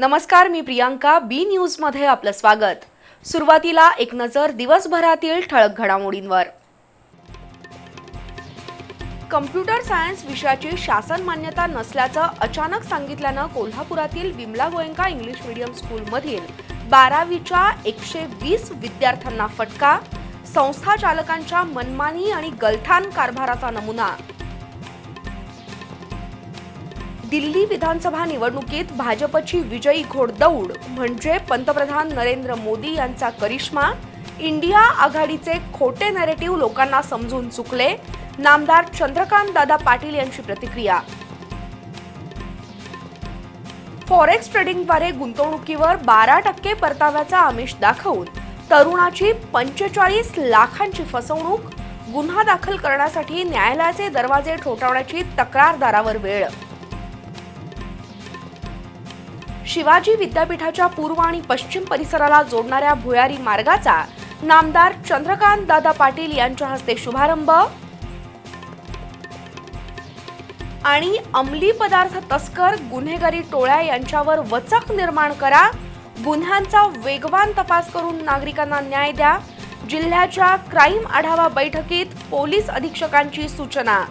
नमस्कार मी प्रियांका बी न्यूजमध्ये आपलं स्वागत. सुरुवातीला एक नजर दिवसभरातील ठळक घडामोडींवर. कम्प्युटर सायन्स विषयाची शासन मान्यता नसल्याचं अचानक सांगितल्यानं कोल्हापुरातील विमला गोयंका इंग्लिश मीडियम स्कूलमधील बारावीच्या एकशे वीस विद्यार्थ्यांना फटका संस्था चालकांच्या मनमानी आणि गलथान कारभाराचा नमुना दिल्ली विधानसभा निवडणुकीत भाजपची विजयी घोडदौड म्हणजे पंतप्रधान नरेंद्र मोदी यांचा करिश्मा इंडिया आघाडीचे खोटे नॅरेटिव्ह लोकांना समजून चुकले नामदार चंद्रकांत दादा पाटील यांची प्रतिक्रिया. फॉरेक्स ट्रेडिंगद्वारे गुंतवणुकीवर बारा टक्के परताव्याचा आमिष दाखवून तरुणाची पंचेचाळीस लाखांची फसवणूक गुन्हा दाखल करण्यासाठी न्यायालयाचे दरवाजे ठोठावण्याची तक्रारदारावर वेळ. शिवाजी विद्यापीठाच्या पूर्व आणि पश्चिम परिसराला जोडणाऱ्या भुयारी मार्गाचा नामदार चंद्रकांत दादा पाटील यांच्या हस्ते शुभारंभ. आणि अंमली पदार्थ तस्कर गुन्हेगारी टोळ्या यांच्यावर वचक निर्माण करा. गुन्ह्यांचा वेगवान तपास करून नागरिकांना न्याय द्या. जिल्ह्याच्या क्राईम आढावा बैठकीत पोलीस अधीक्षकांची सूचना.